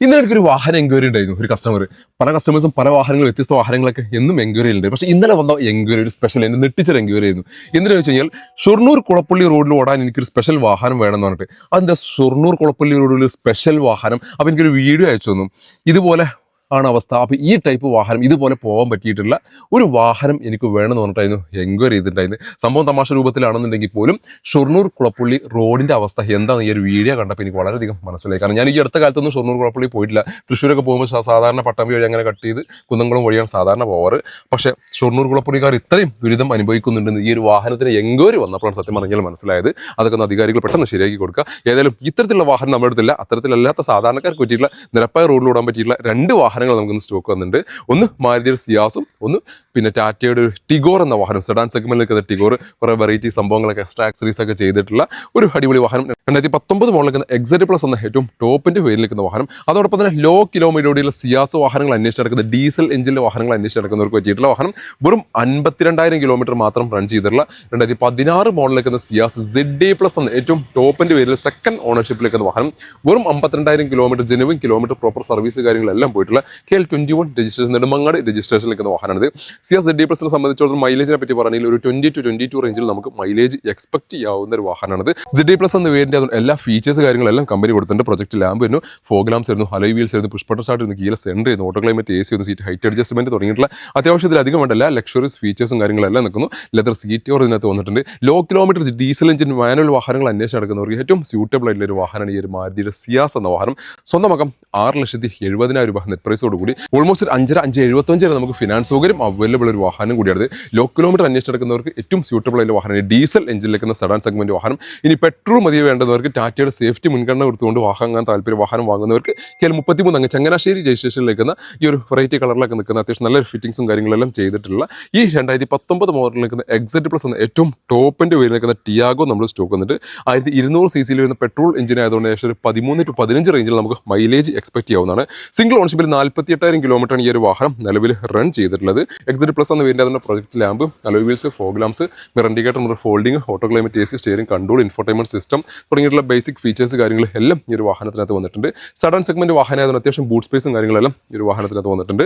ഇന്നലെ എനിക്കൊരു വാഹനം എൻക്വയറി ഉണ്ടായിരുന്നു ഒരു കസ്റ്റമർ പല കസ്റ്റമേഴ്സും പല വാഹനങ്ങൾ വ്യത്യസ്ത വാഹനങ്ങളൊക്കെ എന്നും എൻക്വയറി ഉണ്ട്. പക്ഷേ ഇന്നലെ വന്ന എൻക്വയറി ഒരു സ്പെഷ്യൽ എന്റെ നെട്ടിച്ചൊരു എൻക്വയറി ആയിരുന്നു. എന്തിനാന്ന് വെച്ച് കഴിഞ്ഞാൽ ഷൊർണൂർ കുളപ്പള്ളി റോഡിൽ ഓടാൻ എനിക്കൊരു സ്പെഷ്യൽ വാഹനം വേണം എന്ന് പറഞ്ഞിട്ട്. അതിന്റെ ഷൊർണൂർ കുളപ്പള്ളി റോഡിൽ സ്പെഷ്യൽ വാഹനം. അപ്പോൾ എനിക്കൊരു വീഡിയോ അയച്ചു തന്നു. ഇതുപോലെ ആണ് അവസ്ഥ. അപ്പോൾ ഈ ടൈപ്പ് വാഹനം ഇതുപോലെ പോകാൻ പറ്റിയിട്ടുള്ള ഒരു വാഹനം എനിക്ക് വേണമെന്ന് പറഞ്ഞിട്ടായിരുന്നു എൻക്വയറി ചെയ്തിട്ടുണ്ടായിരുന്നു സംഭവം തമാശ രൂപത്തിലാണെന്നുണ്ടെങ്കിൽ പോലും ഷൊർണൂർ കുളപ്പള്ളി റോഡിന്റെ അവസ്ഥ എന്താണെന്ന് ഈ ഒരു വീഡിയോ കണ്ടപ്പോൾ എനിക്ക് വളരെയധികം മനസ്സിലായി. കാരണം ഞാൻ ഈ അടുത്ത കാലത്തൊന്നും ഷൊർണൂർ കുളപ്പള്ളി പോയിട്ടില്ല. തൃശ്ശൂരൊക്കെ പോകുമ്പോൾ സാധാരണ പട്ടം വഴി അങ്ങനെ കട്ട് ചെയ്ത് കുന്നംകുളം വഴിയാണ് സാധാരണ പോവാറ്. പക്ഷേ ഷൊർണൂർ കുളപ്പള്ളിക്കാർ ഇത്രയും ദുരിതം അനുഭവിക്കുന്നുണ്ടെന്ന് ഈ ഒരു വാഹനത്തിന് എൻക്വയറി വന്നപ്പോഴാണ് സത്യം പറഞ്ഞാൽ മനസ്സിലായത്. അതൊക്കെ ഒന്ന് അധികാരികൾ പെട്ടെന്ന് ശരിയാക്കി കൊടുക്കുക. ഏതായാലും ഇത്തരത്തിലുള്ള വാഹനം നമ്മുടെ അടുത്തില്ല. അത്തരത്തിലല്ലാത്ത സാധാരണക്കാർക്ക് പറ്റിയിട്ടുള്ള നിരപ്പായ റോഡിലൂടെ ഓടാൻ പറ്റിയിട്ടുള്ള രണ്ട് വാഹനങ്ങൾ നമുക്കിന്ന് സ്റ്റോക്ക് വന്നിട്ടുണ്ട്. ഒന്ന് മാരുതിയുടെ സിയാസും ഒന്ന് പിന്നെ ടാറ്റയുടെ ഒരു ടിഗോർ എന്ന വാഹനം സെഡാൻ സെഗ്മെന്റിൽ നിൽക്കുന്ന ടിഗോർ കുറേ വെറൈറ്റി സംഭവങ്ങളൊക്കെ എക്സ്ട്രാ ആക്സറീസ് ഒക്കെ ചെയ്തിട്ടുള്ള ഒരു അടിപൊളി വാഹനം. രണ്ടായിരത്തി പത്തൊമ്പത് മോഡൽ നിൽക്കുന്ന എക്സൈറ്റ് പ്ലസ് എന്ന ഏറ്റവും ടോപ്പിന്റെ പേരിൽ നിൽക്കുന്ന വാഹനം. അതോടൊപ്പം തന്നെ ലോ കിലോമീറ്ററോടെയുള്ള സിയാസ് വാഹനങ്ങൾ അന്വേഷിച്ച് നടക്കുന്ന ഡീസൽ എഞ്ചിന്റെ വാഹനങ്ങൾ അന്വേഷിച്ച് നടക്കുന്നവർക്ക് പറ്റിയിട്ടുള്ള വാഹനം. വെറും അൻപത്തിരണ്ടായിരം കിലോമീറ്റർ മാത്രം റൺ ചെയ്തിട്ടുള്ള രണ്ടായിരത്തി പതിനാറ് മോഡൽ നിൽക്കുന്ന സിയാസ് സെഡ് ഡി പ്ലസ് എന്ന ഏറ്റവും ടോപ്പിന്റെ പേരിൽ സെക്കൻഡ് ഓണർഷിപ്പിൽ നിൽക്കുന്ന വാഹനം. വെറും അമ്പത്തിരണ്ടായിരം kilometre genuine kilometre proper service കാര്യങ്ങളെല്ലാം പോയിട്ടുള്ള K L twenty one registration Nedumangad registration നിൽക്കുന്ന വാഹനമാണിത് സി എസ് ഡി പ്ലസിനെ സംബന്ധിച്ചിടത്തോളം മൈലേജിനെ പറ്റി പറഞ്ഞാൽ ഒരു ട്വന്റി ടു ട്വന്റി ടു റേഞ്ചിൽ നമുക്ക് മൈലേജ് എക്സ്പെക്ട് ചെയ്യാവുന്ന ഒരു വാഹനമാണിത്. സിഡി പ്ലസ് എന്ന വേരിന്റെ എല്ലാ ഫീച്ചേഴ്സ് കാര്യങ്ങളെല്ലാം കമ്പനി കൊടുത്തിട്ടുണ്ട്. പ്രൊജക്ട് ലാമ്പ് വരുന്നു ഫോഗ് ലാംസ് ആയിരുന്നു ഹലോ വീൽസ് ആയിരുന്നു പുഷ്പട്ട സ്റ്റാർട്ട് ആയിരുന്നു കീല സെൻഡർ ആയിരുന്നു ഓട്ടോ ക്ലൈമറ്റ് എ സി ഒന്ന് സീറ്റ് ഹൈറ്റ് അഡ്ജസ്റ്റ്മെന്റ് തുടങ്ങിയിട്ടുള്ള അത്യാവശ്യത്തിലധികം വേണ്ട എല്ലാ ലക്ഷറീസ് ഫീച്ചേഴ്സും കാര്യങ്ങളെല്ലാം നിൽക്കുന്നു. ലെതർ സീറ്റ് ഓർ ഇതിനകത്ത് വന്നിട്ടുണ്ട്. Low kilometre diesel engine manual വാഹനങ്ങൾ അന്വേഷിച്ച് നടക്കുന്നവർക്ക് ഏറ്റവും സ്യൂട്ടബിൾ ആയിട്ടുള്ള ഒരു വാഹനമാണ് ഈ ഒരു മാരുതിയുടെ സിയാസ് എന്ന വാഹനം. സ്വന്തമാക്കാം ആറ് ലക്ഷത്തി എഴുപതിനായിരം രൂപ നെറ്റ് പ്രൈസോട് കൂടി ഓൾമോസ്റ്റ് അഞ്ചര അഞ്ച് എഴുപത്തഞ്ച് വരെ നമുക്ക് ഫിനാൻസ് സൗകര്യം അവൈലബിൾ ഒരു വാഹനം കൂടിയാണ്. ലോ കിലോമീറ്റർ അന്വേഷിച്ച് നടക്കുന്നവർക്ക് ഏറ്റവും സ്യൂട്ടബിൾ ആയ വാഹനം ഡീസൽ എഞ്ചിനിലേക്കുന്ന സെഡാൻ സെഗ്മെന്റ് വാഹനം. ഇനി പെട്രോൾ മതി വേണ്ടവർക്ക് ടാറ്റയുടെ സേഫ്റ്റി മുൻഗണന കൊടുത്തുകൊണ്ട് വാഹനം താല്പര്യം വാഹനം വാങ്ങുന്നവർക്ക് കെ എൽ മുപ്പത്തിമൂന്ന് അങ്ങ് ചങ്ങനാശ്ശേരി രജിസ്ട്രേഷനിലേക്കുന്ന ഈ ഒരു വെറൈറ്റി കളറിലൊക്കെ നിൽക്കുന്ന അത്യാവശ്യം നല്ല ഫിറ്റിംഗ്സും കാര്യങ്ങളെല്ലാം ചെയ്തിട്ടുള്ള ഈ രണ്ടായിരത്തി പത്തൊമ്പത് മോഡലിൽ നിൽക്കുന്ന എക്സെറ്റ് പ്ലസ് എന്ന ഏറ്റവും ടോപ്പിന്റെ പേരിൽ നിൽക്കുന്ന ടിയാഗോ നമ്മൾ സ്റ്റോക്ക് വന്നിട്ട് ആയിരത്തി ഇരുന്നൂറ് സി സിയിൽ വരുന്ന പെട്രോൾ എഞ്ചിനായതുകൊണ്ട് ഏകദേശം ഒരു പതിമൂന്ന് ടു പതിനഞ്ച് റേഞ്ചിൽ നമുക്ക് മൈലേജ് എക്സ്പെക്ട് ചെയ്യാവുന്നതാണ്. സിംഗിൾ ഓൺഷിപ്പിൽ നാൽപ്പത്തി എട്ടായിരം കിലോമീറ്ററാണ് ഈ ഒരു വാഹനം നിലവിൽ റൺ ചെയ്തിട്ടുള്ളത്. എക്സിറ്റ് പ്ലസ് എന്ന വേണ്ടി അതിന്റെ project lamp alloy wheels fog lamps mirror indicator mirror folding auto climate A C steering control infotainment system തുടങ്ങിയിട്ടുള്ള ബേസിക് ഫീച്ചേഴ്സ് കാര്യങ്ങൾ എല്ലാം ഈ ഒരു വാഹനത്തിനകത്ത് വന്നിട്ടുണ്ട്. സഡൻ സെഗ്മെന്റ് വാഹനമായതുകൊണ്ട് അത്യാവശ്യം ബൂട്ട് സ്പേസും കാര്യങ്ങളെല്ലാം ഈ ഒരു വാഹനത്തിനകത്ത് വന്നിട്ടുണ്ട്.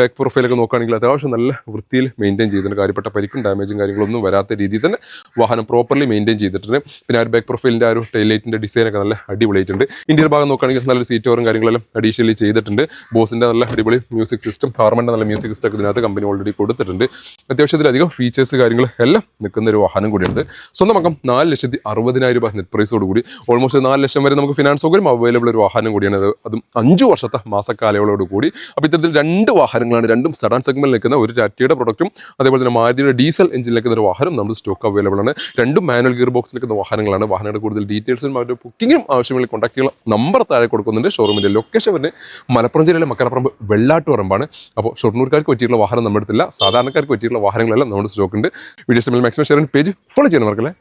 ബാക്ക് പ്രൊഫൈലൊക്കെ നോക്കുകയാണെങ്കിൽ അത്യാവശ്യം നല്ല വൃത്തിയിൽ മെയിന്റെയിൻ ചെയ്തിട്ടുണ്ട്. കാര്യപ്പെട്ട പരിക്കും ഡാമേജും കാര്യങ്ങളൊന്നും വരാത്ത രീതിയിൽ തന്നെ വാഹനം പ്രോപ്പർലി മെയിന്റെയിൻ ചെയ്തിട്ടുണ്ട്. പിന്നെ ആ ഒരു ബാക്ക് പ്രൊഫൈലിന്റെ ആ ഒരു ടൈലൈറ്റിന്റെ ഡിസൈനൊക്കെ നല്ല അടിപൊളിയായിട്ടുണ്ട്. ഇന്ത്യൻ ഭാഗം നോക്കുകയാണെങ്കിൽ നല്ലൊരു സീറ്റോറും കാര്യങ്ങളെല്ലാം അഡീഷണലി ചെയ്തിട്ടുണ്ട്. ബോസിന്റെ നല്ല അടിപൊളി മ്യൂസിക് സിസ്റ്റം ഹാർമന്റെ നല്ല മ്യൂസിക് സിസ്റ്റം ഇതിനകത്ത് കമ്പനി ഓൾറെഡി കൊടുത്തിട്ടുണ്ട്. അത്യാവശ്യത്തിലധികം ഫീച്ചേഴ്സ് കാര്യങ്ങൾ എല്ലാം നിൽക്കുന്ന ഒരു വാഹനം കൂടിയുണ്ട്. സ്വന്തം അക്കം നാല് ലക്ഷത്തി അറുപതിനായിരം രൂപ നെറ്റ് പ്രൈസോട് കൂടി. ഓൾമോസ്റ്റ് നാല് ലക്ഷം വരെ നമുക്ക് ഫിനാൻസ് സൗകര്യം അവൈലബിൾ ഒരു വാഹനം കൂടിയാണ്. അത് അഞ്ച് വർഷത്തെ മാസക്കാലയളവോട് കൂടി. അപ്പോൾ ഇത്തരത്തിൽ രണ്ട് വാഹനങ്ങളാണ് രണ്ടും സഡാൻ സെഗ്മെന്റിൽ നിൽക്കുന്ന ഒരു ടാറ്റയുടെ പ്രൊഡക്റ്റും അതേപോലെ തന്നെ മാരുതിയുടെ ഡീസൽ എഞ്ചിൻ നിൽക്കുന്ന ഒരു വാഹനം നമ്മുടെ സ്റ്റോക്ക് അവൈലബിൾ ആണ്. രണ്ടും മാനുവൽ ഗിയർ ബോക്സിൽ നിൽക്കുന്ന വാഹനങ്ങളാണ്. വാഹനങ്ങളുടെ കൂടുതൽ ഡീറ്റെയിൽസും അവരുടെ ബുക്കിങ്ങും ആവശ്യമുള്ള കോൺടാക്ട് ചെയ്യുന്ന നമ്പർ താഴെ കൊടുക്കുന്നുണ്ട്. ഷോറൂമിന്റെ ലൊക്കേഷൻ വരുന്നത് മലപ്പുറം ജില്ലയിലെ മക്കരപ്പറമ്പ് വെള്ളാട്ടുപറമ്പാണ് അപ്പോൾ ഷൊർണൂർക്കാർക്ക് പറ്റിയിട്ടുള്ള വാഹനം നമ്മുടെ അടുത്തില്ല. സാധാരണക്കാർക്ക് പറ്റിയിട്ടുള്ള വാഹനങ്ങളെല്ലാം നമ്മുടെ സ്റ്റോക്കുണ്ട് video maximum share page follow ചെയ്യാൻ മറക്കല്ലേ